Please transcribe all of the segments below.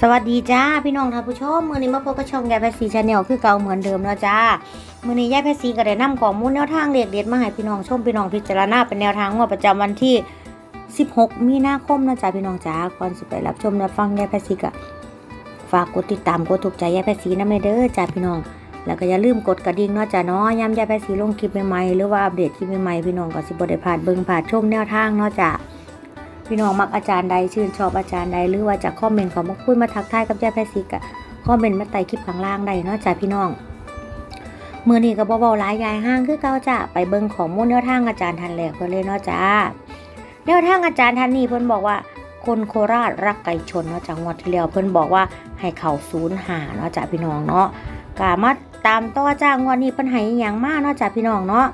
สวัสดีจ้าพี่น้องท่านผู้ชมมือนี้มาพบกับช่องยายแพทย์ซีชาแนลคือเก่าเหมือนเดิมแล้วจ้ามือนี้ยายแพทย์ซีก็ได้นำข้อมูลแนวทางเด็กเด็ดมาให้พี่น้องชมพี่น้องพิจารณาเป็นแนวทางงวดประจำวันที่ 16 มีนาคมนะจ้าพี่น้องจ้าก่อนสิไปรับชมรับฟังยายแพทย์ซีก็ฝากกดติดตามกดถูกใจยายแพทย์ซีนะไม่เด้อจ้าพี่น้อง แล้วก็อย่าลืมกดกระดิ่งเนาะจ้าเนาะย้ำยายแพทย์ซีลงคลิปใหม่ๆหรือว่าอัปเดตคลิปใหม่ๆพี่น้องก็สิบ่ได้พลาดเบิ่งพลาดชมแนวทางเนาะจ้า พี่น้องมักอาจารย์ใดชื่นชอบอาจารย์ใดหรือว่าจะคอมเมนต์เของมาคุยมาทักทายกับยายแพรซิกอะคอมเมนต์มาใต้คลิปข้างล่างได้เนาะจ้ะพี่น้องมือนี้ก็บ่เบาๆหลายยายห้างคือเก่าจ้ะไปเบิ่งข้อมูลแนวทางอาจารย์ทันแหลกเพิ่นเลยเนาะจ้าแนวทางอาจารย์ทันนี่เพิ่นบอกว่าคนโคราชรักไก่ชนเนาะจากงวดที่แล้วเพิ่นบอกว่าให้เข่าศูนย์หาเนาะจ้ะพี่น้องเนาะกามาตามต่อจ้างวดนี้เพิ่นให้อย่างมากเนาะจ้ะพี่น้องเนาะ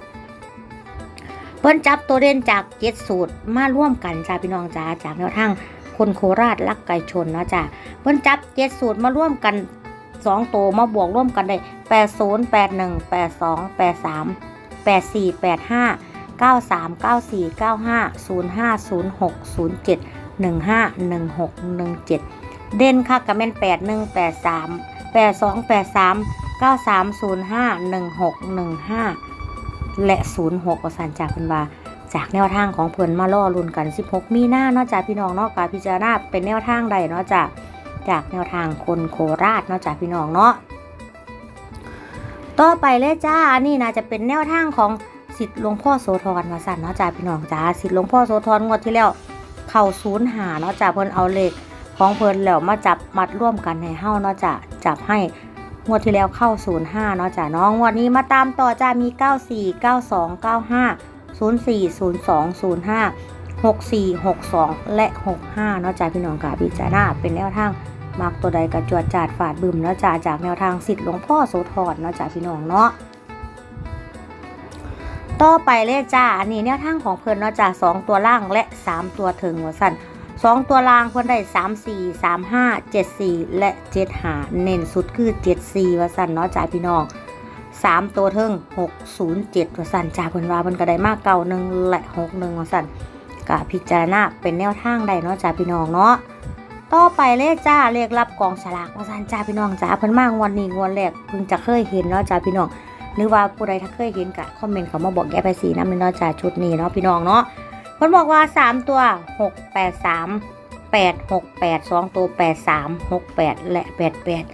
เพิ่นจับตัวเด่นจากเจ็ดสูตรมาร่วมกันจ้าพี่น้องจ้าจากแนวทางคนโคราชรักไก่ชนเนาะจ้าเพิ่นจับเจ็ดสูตรมาร่วมกันสองตัวมาบวกร่วมกันได้แปดศูนย์แปดหนึ่งแปดสองแปดสามแปดสี่แปดห้าเก้าสามเก้าสี่เก้าห้าศูนย์ห้าศูนย์หกศูนย์เจ็ดหนึ่งห้าหนึ่งหกหนึ่งเจ็ดเด่นค่ะกับแม่นแปดหนึ่งแปดสามแปดสองแปดสามเก้าสามศูนย์ห้าหนึ่งหกหนึ่งห้า และ 06ประสานจากเพิ่นว่าจากแนวทางของเพิ่นมาล่อลุ่นกัน 16 มีหน้าเนาะจากพี่น้องเนาะกาพิจารณาเป็นแนวทางใดเนาะจากจากแนวทางคนโคราชเนาะจากพี่น้องเนาะต่อไปเลยจ้าอันนี้นะจะเป็นแนวทางของสิทธิ์หลวงพ่อโสธรมาสั่นเนาะจากพี่น้องจ้าสิทธิ์หลวงพ่อโสธรงวดที่แล้วเข่าศูนย์หาเนาะจากเพิ่นเอาเลขของเพิ่นแล้วมาจับมัดร่วมกันให้เฮาเนาะจากจับให้ งวดที่แล้วเข้า 05 เนาะจ้ะน้องงวดนี้มาตามต่อจ้ามี 94 92 95 04 02 05 64 62 และ 65 เนาะจ้าพี่น้องค่ะพิจารณาเป็นแนวทางมักตัวใดกระจวดจาดฝาดบึมเนาะจ้าจากแนวทางสิทธิ์หลวงพ่อโสธรเนาะจ้าพี่น้องเนาะต่อไปเลยจ้าอันนี้แนวทางของเพิ่นเนาะจ้าสองตัวล่างและ 3 ตัวถึงหัวสั้น สองตัวรางเพิ่นได้สามสี่สามห้าเจ็ดสี่และเจ็ดหาเน้นสุดคือเจ็ดสี่ว่าสั่นเนาะจ่าพี่น้องสามตัวเทิงหกศูนย์เจ็ดว่าสั่นจ่าเพิ่นว่าเพิ่นก็ได้มากเก่าหนึ่งและหกหนึ่งว่าสั่นกะพิจารณาเป็นแนวทางใดเนาะจ่าพี่น้องเนาะต่อไปเลขจ้าเลขรับกองสลากว่าสั่นจ่าพี่น้องจ้าเพิ่นมางวันนี้งวันแรกเพิ่งจะเคยเห็นเนาะจ่าพี่น้องหรือว่าผู้ใดถ้าเคยเห็นกะคอมเมนต์เขามาบอกแกไปสีน้ำเนาะจ่าชุดนี้เนาะพี่น้องเนาะ เพิ่นบอกว่าสามตัวหกแปดสามแปดหกแปดสองตัวแปดสามหกแปดและแปดแปด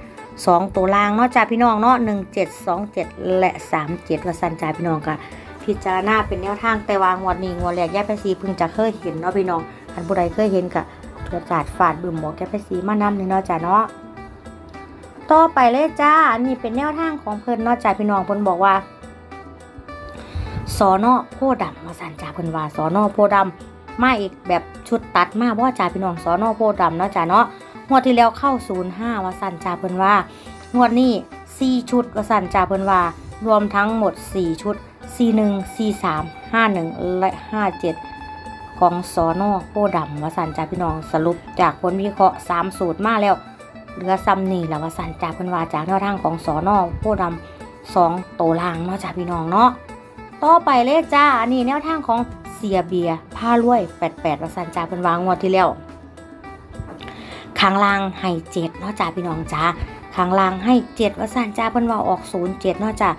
สองตัวล่างเนาะจ้าพี่น้องเนาะหนึ่งเจ็ดสองเจ็ดและสามเจ็ดวสันจ้าพี่น้องค่ะพิจารณาเป็นแนวทางแต่วางวันนี้งวดแรกแยกไปสีพิ่งจะเคยเห็นเนาะพี่น้องอันผู้ใดเคยเห็นกะตรวจจัดฝาดบึมบอกแกไปสีมานำนี่เนาะจ้าเนาะต่อไปเลยจ้าอันนี้เป็นแนวทางของเพิ่นเนาะจ้าพี่น้องเพิ่นบอกว่า สอนอโพดำมาสันจ้าเพิ่นว่าสอนอโพดำมาอีกแบบชุดตัดมาเพราะว่าจ่าพี่น้องสอนอโพดำเนาะจ่าเนาะงวดที่แล้วเข้าศูนย์ห้าว่าสันจ่าเพิ่นว่างวดนี้สี่ชุดว่าสันจ่าเพิ่นว่ารวมทั้งหมดสี่ชุดสี่หนึ่งสี่สามห้าหนึ่งและห้าเจ็ดของสอนอโพดำว่าสันจ่าพี่น้องสรุปจากผลวิเคราะห์สามสูตรมาแล้วเหลือซ้ำนี่แล้วว่าสันจ่าเพิ่นว่าจากแนวทางของสอนอโพดำสองโตวลางเนาะจ่าพี่น้องเนาะ ต่อไปเลขจ้า อันนี้แนวทางของเสียเบียผ้ารวย 88ประสันจ้าเป็นวางงวดที่แล้วข้างล่างให้เจ็ดเนาะจ้าพี่น้องจ้าข้างล่างให้เจ็ดว่าสันจ้าเป็นว่าออกศูนย์เจ็ดเนาะจ้า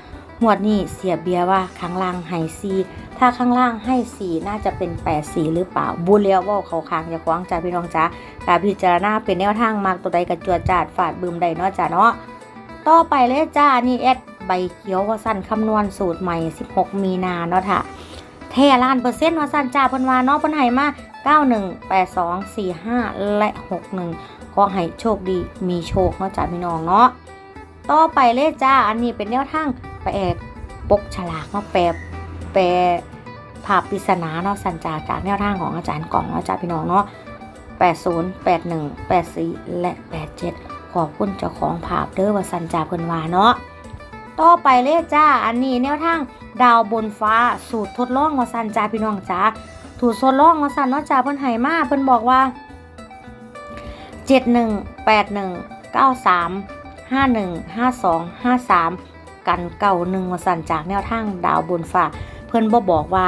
งวดนี้เสียเบียว่าข้างล่างให้ซีถ้าข้างล่างให้สี่น่าจะเป็นแปดสี่หรือเปล่าบูเลียวว่าเขาค้างจะคว้างจ้าพี่น้องจ้าการพิจารณาเป็นแนวทางมากตัวใดกระจวดจาดฝาดบืมใดเนาะจ้าเนาะต่อไปเลยจ้านี่แอด ใบเขียวว่าสั้นคำนวณสูตรใหม่ 16 มีนาเนาะค่ะแท่ล้านเปอร์เซ็นต์ว่าสันจ่าเพิ่นว่าเนาะเพิ่นให้มา91 82 45 และ 61 ก็ให้โชคดีมีโชคเนาะจ้าพี่น้องเนาะต่อไปเลยจ้าอันนี้เป็นแนวทางแปลปกฉลากเนาะแปลแปลภาพปริศนาเนาะสันจ่าจากแนวทางของอาจารย์กล่องเนาะจ้าพี่น้องเนาะ80 81 84 และ 87 ขอบคุณเจ้าของภาพเด้อว่าสันจ่าเพิ่นว่าเนาะ ต่อไปเลยจ้า อันนี้แนวทางดาวบนฟ้าสูตรทดลองว่าสันจ้าพี่น้องจ้าถูกทดลองว่าสันเนาะจ้าเพิ่นให้มาเพิ่นบอกว่าเจ็ดหนึ่งแปดหนึ่งเก้าสามห้าหนึ่งห้าสองห้าสามกันเก่าหนึ่งว่าสันจากแนวทางดาวบนฟ้า เพิ่นบ่บอกว่า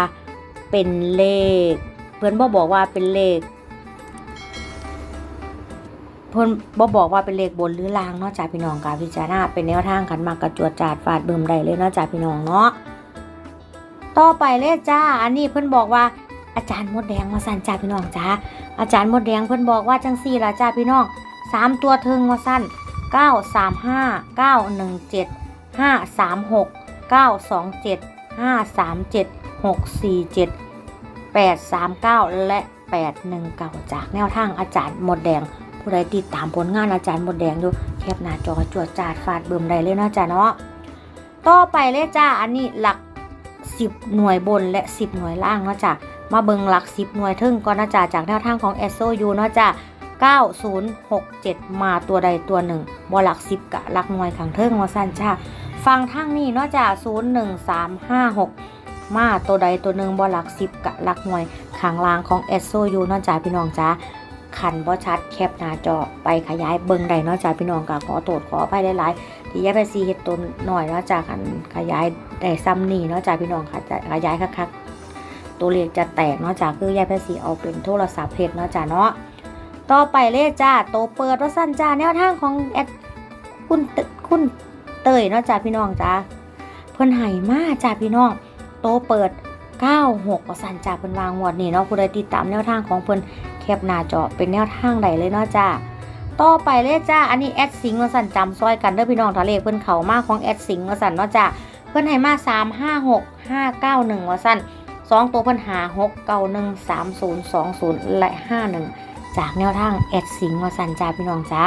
เป็นเลข เพิ่นบ่บอกว่าเป็นเลข เพิ่นบ่บอกว่าเป็นเลขบนหรือล่างเนาะจ้าพี่น้องกาพิจารณาเป็นแนวทางกันมากระจวดจาดฟาดเบิ่มได้เลยเนาะจ้าพี่น้องเนาะต่อไปเลยจ้า อันนี้เพิ่นบอกว่าอาจารย์มดแดงมาสั่นจ้าพี่น้องจ้าอาจารย์มดแดงเพิ่นบอกว่าจังซี่ล่ะจ้าพี่น้องสามตัวเทิงว่าสั้น9 3 5 9 1 7 5 3 6 9 2 7 5 3 7 6 4 7 8 3 9แปดสามเก้าและ8 1 9จากแนวทางอาจารย์หมดแดง ผู้ใดติดตามผลงานอาจารย์หมดแดงอยู่แคปหน้าจอจวดจาดฟาดเบิ่มได้เลยนาะจ้าเนาะต่อไปเลยจ้าอันนี้หลัก10หน่วยบนและ10หน่วยล่างเนาะจ้ามาเบิ่งหลัก10หน่วยทึ่งก่อนนะจ้าจากแนวทางของ s อ u เนาะจ้า9067 มาตัวใดตัวหนึ่งบ่หลัก10กะหลักหน่วยขังเทิงว่าสั้นจ้าฟังทางนี้เนาะจ้า01356 มาตัวใดตัวหนึ่งบ่หลัก10กะหลักหน่วยขังล่างของ s อ u เนาะจ้าพี่น้องจ้า ขันบ่ชัดแคปหน้าจอไปขยายเบิ่งได้เนาะจ้าพี่น้องก็ขอโทษขออภัยหลายๆที่ยายไปซีเฮ็ดตัวหน่อยเนาะจ้าคันขยายได้ซ้ำนี่เนาะจ้าพี่น้องค่ะจะขยายคักๆตัวเลขจะแตกเนาะจ้าคือยายไปซีเอาเป็นโทรศัพท์เฮ็ดเนาะจ้าเนาะต่อไปเลขจ้าโตเปิดว่าสั้นจ้าแนวทางของแอดคุณเตคุณเตยเนาะจ้าพี่น้องจ้าเพิ่นให้มาจ้าพี่น้อง โตเปิด96ว่าสั้นจ้าเพิ่นวางงวดนี่เนาะผู้ใดติดตามแนวทางของเพิ่นแคปหน้าจอเป็นแนวทางใดเลยเนาะจ้าต่อไปเลยจ้า อันนี้แอดสิงมาสั่นจำซอยกันเด้อพี่น้องทะเลเพิ่อนเขามากของแอดสิงมาสั่นเนาะจ้าเพิ่อนให้มา3 5 6 5 9 1ว่าสั่นสองตัวเพิ่นหา6 9 1 3 0 2 0และ51จากแนวทางแอดสิงมาสั่นจ้าพี่น้องจ้า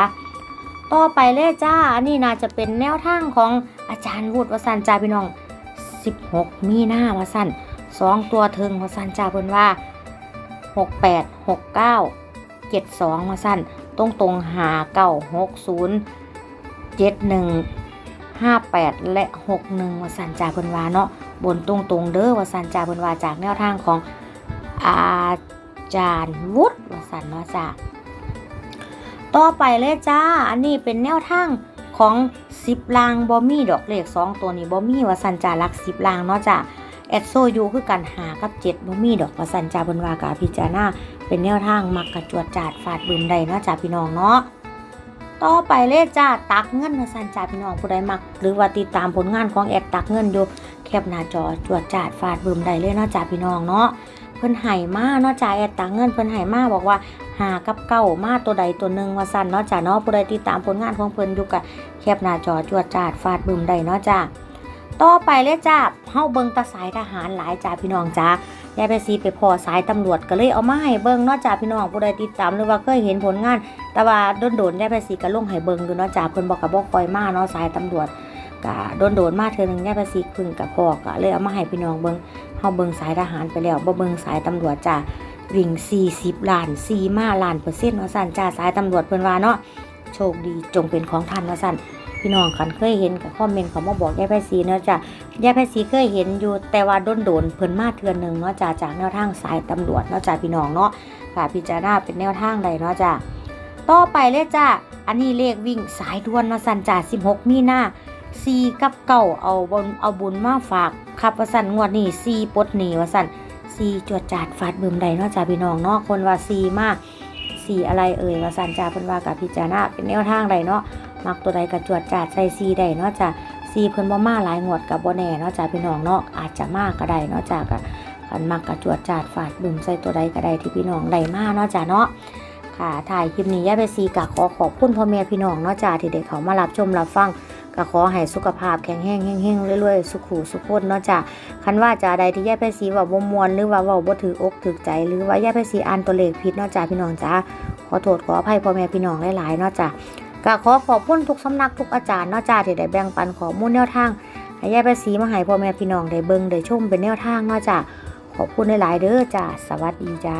ต่อไปเลยจ้า อันนี้น่าจะเป็นแนวทางของอาจารย์วุฒิวสันจ้าพี่น้อง 16 มีหน้าวสันสองตัวเทิงวสันจ้าเพิ่นว่า หกแปดหกเก้าเจ็ดสองมาสั้นตรงตรงหาเก้าหกศูนย์เจ็ดหนึ่งห้าแปดและหกหนึ่งวสันจาเพิ่นวาเนาะบนตรงตรงเด้อวสันจาเพิ่นวาจากแนวทางของอาจารย์วุฒิวสันเนาะจ้าต่อไปเลยจ้า อันนี้เป็นแนวทางของสิบลางบอมี่ดอกเลขสองตัวนี้บอมี่วสันจารักสิบลางเนาะจ้า แอดโซยูคือกันหากับเจ็ดบ่มีดอกประสันจาบนวากาพิจาราเป็นแนวทางมักกระจวดจาดฟาดบืนใดนะจ้าพี่น้องเนาะต่อไปเลขจ้าตักเงินประสันจ่าพี่น้องผู้ใดมัก หรือว่าติดตามผลงานของแอดตักเงินอยู่แคปหน้าจอจวดจาดฟาดบืมใดเลยนะจ้าพี่น้องเนาะเพิ่นไห่มาเนาะจ้าแอดตักเงินเพิ่นไห่มาบอกว่าหากับเก้ามาตัวใดตัวหนึ่งว่าสันเนาะจ้าเนาะผู้ใดติดตามผลงานของเพิ่นอยู่กับแคปหน้าจอจวดจาดฟาดบืมใดเนาะจ้า ต่อไปเลยจ้าเฮาเบิงตาสายทหารหลายจ้าพี่น้องจ้ายายไปซีไปพอสายตำรวจก็เลยเอามาให้เบิงเนาะจ้าพี่น้องผู้ใดติดตามหรือว่าเคยเห็นผลงาน แต่ว่าโดนๆยายไปซีก็ลงให้เบิงอยู่เนาะจ้าเพิ่นบอกกับบ่คอยมาเนาะสายตำรวจก็โดนๆมาเทื่อนึงยายไปซีพึ่งกับพอก็เลยเอามาให้พี่น้องเบิงเฮาเบิงสายทหารไปแล้วบ่เบิงสายตำรวจจ้าวิ่ง40ล้าน4มาล้านเปอร์เซ็นต์ว่าซั่นจ้าสายตำรวจเพิ่นว่าเนาะโชคดีจงเป็นของท่านว่าซั่น พี่น้องคันเคยเห็นกับคอมเมนต์เขามาบอกยายไพศรีเนาะจ้ะยายไพศรีเคยเห็นอยู่แต่ว่าโดนโดนเพิ่นมาเทือนหนึ่งเนาะจ้ะจากแนวทางสายตำรวจเนาะจ้ะพี่น้องเนาะค่ะพิจารณาเป็นแนวทางใดเนาะจ้ะต่อไปเลยจ้ะอันนี้เลขวิ่งสายด่วนเนาสันจ้ะ16 มีนาซีกับเก่าเอาบนเอาบุญมาฝากครับว่าสันงวดนี้ซีปดหนีว่าสันซีจวดจาดฟาดบึมใดเนาะจ้ะพี่น้องเนาะคนว่าซีมากซีอะไรเอ่ยว่าสันจ้ะเพิ่นว่ากับพิจารณาเป็นแนวทางใดเนาะ มักตัวใดกระจวดจาดใส่ซีได้เนาะจ้ะซีเพิ่นบ่มาหลายงวดกับบ่แน่เนาะจ้ะพี่น้องเนาะอาจจะมากก็ได้เนาะจ้ะก็คันมักกระจวดจาดฟาดบึมใส่ตัวใดก็ได้ที่พี่น้องได้มาเนาะจ้ะเนาะค่ะถ่ายคลิปนี้ย่าไปซีก็ขอขอบคุณพ่อแม่พี่น้องเนาะจ้ะที่ได้เขามารับชมรับฟังก็ขอให้สุขภาพแข็งแรงเฮงๆเรื่อยๆ สุขุสุขคนเนาะจ้ะคันว่าจะใดที่ย่าไปซีว่าบ่มวนหรือว่าว้าบ่ถืออกถือใจ หรือว่าย่าไปซีอ่านตัวเลขผิดเนาะจ้ะพี่น้องจ้ะขอโทษขออภัยพ่อแม่พี่น้องหลายๆเนาะจ้ะ ก็ขอขอบคุณทุกสำนักทุกอาจารย์นาะจ้าที่ได้แบ่งปันข้อมูลแนวทางให้ยายภาษีมาให้พ่อแม่พี่น้องได้เบิ่งได้ชมเป็นแนวทางนาะจ้าขอบคุณหลายๆเด้อจ้าสวัสดีจ้า